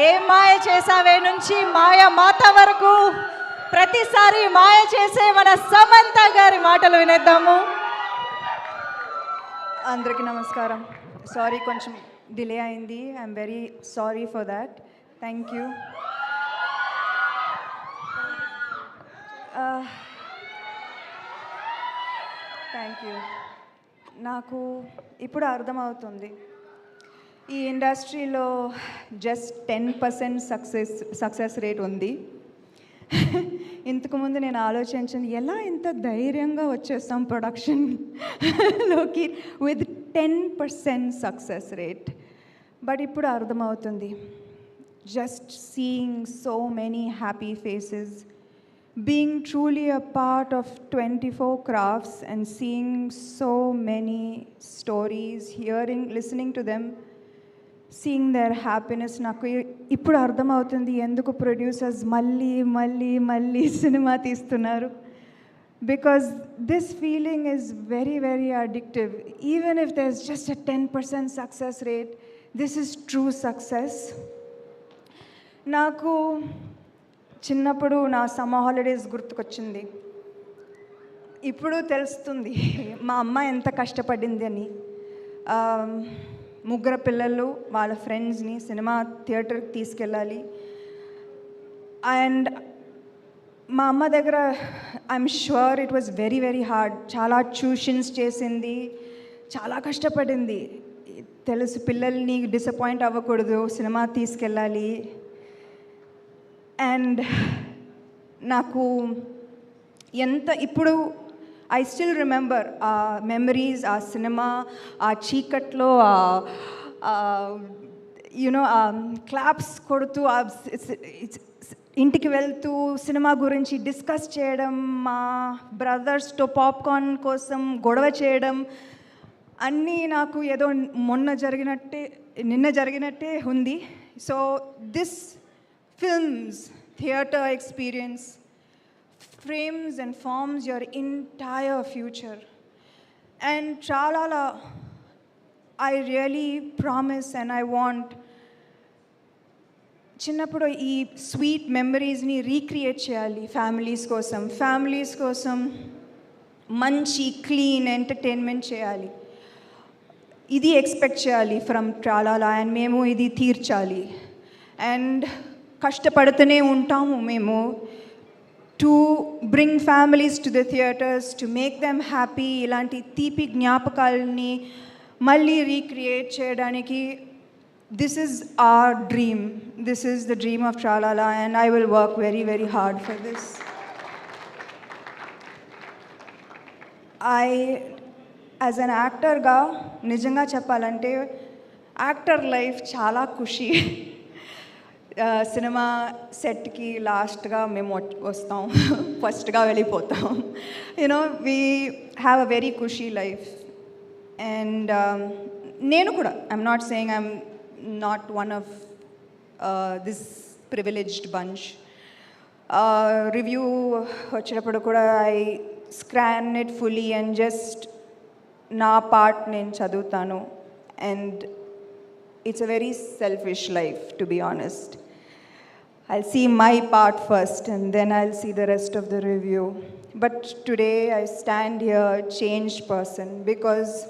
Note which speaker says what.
Speaker 1: ఏ మాయ చేసావే నుంచి మాయ మాత వరకు? ప్రతిసారి మాయ చేసే మన సమంత గారి మాటలు వినేద్దాము.
Speaker 2: అందరికీ నమస్కారం. సారీ కొంచెం డిలే అయింది. I'm very sorry for that thank you thank you నాకు ఇప్పుడు అర్థమవుతుంది. ఈ ఇండస్ట్రీలో just ten percent success success rate ఉంది. ఇంతకుముందు నేను ఆలోచించింది ఎలా ఇంత ధైర్యంగా వచ్చేస్తాం ప్రొడక్షన్లోకి with ten percent success rate? But ఇప్పుడు అర్థమవుతుంది. Just seeing so many happy faces being truly a part of twenty four crafts and seeing so many stories hearing listening to them seeing their happiness నాకు ఇప్పుడు అర్థమవుతుంది ఎందుకు producers మళ్ళీ మళ్ళీ మళ్ళీ cinema తీస్తున్నారు. Because this feeling is very very addictive even if there is just a ten percent success rate this is true success నాకు చిన్నప్పుడు నా సమ్మర్ హాలిడేస్ గుర్తుకొచ్చింది. ఇప్పుడు తెలుస్తుంది మా అమ్మ ఎంత కష్టపడింది అని. Um, ముగ్గురు పిల్లలు వాళ్ళ ఫ్రెండ్స్ని సినిమా థియేటర్కి తీసుకెళ్ళాలి. అండ్ మా అమ్మ దగ్గర I'm sure it was very very hard చాలా ట్యూషన్స్ చేసింది. చాలా కష్టపడింది. తెలుసు పిల్లల్ని డిసప్పాయింట్ అవ్వకూడదు సినిమా తీసుకెళ్ళాలి. అండ్ నాకు ఎంత ఇప్పుడు ఐ స్టిల్ రిమెంబర్ ఆ మెమరీస్ ఆ సినిమా ఆ చీకట్లో యునో ఆ క్లాప్స్ కొడుతూ uh, ఆ ఇంటికి వెళ్తూ సినిమా గురించి డిస్కస్ చేయడం మా బ్రదర్స్తో పాప్కార్న్ కోసం గొడవ చేయడం అన్నీ నాకు ఏదో మొన్న జరిగినట్టే నిన్న జరిగినట్టే ఉంది. So this films theatre experience frames and forms your entire future. And Tralala, I really promise and I want చిన్నప్పుడు ఈ స్వీట్ మెమరీస్ని రీక్రియేట్ చేయాలి ఫ్యామిలీస్ కోసం. ఫ్యామిలీస్ కోసం మంచి క్లీన్ ఎంటర్టైన్మెంట్ చేయాలి. ఇది ఎక్స్పెక్ట్ చేయాలి ఫ్రమ్ ట్రాలాలా అండ్ మేము ఇది తీర్చాలి. అండ్ కష్టపడుతూనే ఉంటాము మేము. To bring families to the theatres to make them happy ఇలాంటి తీపి జ్ఞాపకాలని మళ్ళీ రీక్రియేట్ చేయడానికి this is our dream this is the dream of Tralala and I will work very very hard for this I as an యాక్టర్గా నిజంగా చెప్పాలంటే actor life చాలా ఖుషి. ఆ, సినిమా సెట్కి లాస్ట్గా మేము వస్తాం. ఫస్ట్గా వెళ్ళిపోతాం. You know we have a very Khushi life and నేను కూడా I'm not saying I'm not one of this privileged bunch review వచ్చేటప్పుడు కూడా I scan it fully and just నా పార్ట్ నేను చదువుతాను. And it's a very selfish life, to be honest. I'll see my part first and then I'll see the rest of the review. But today I stand here, a changed person, because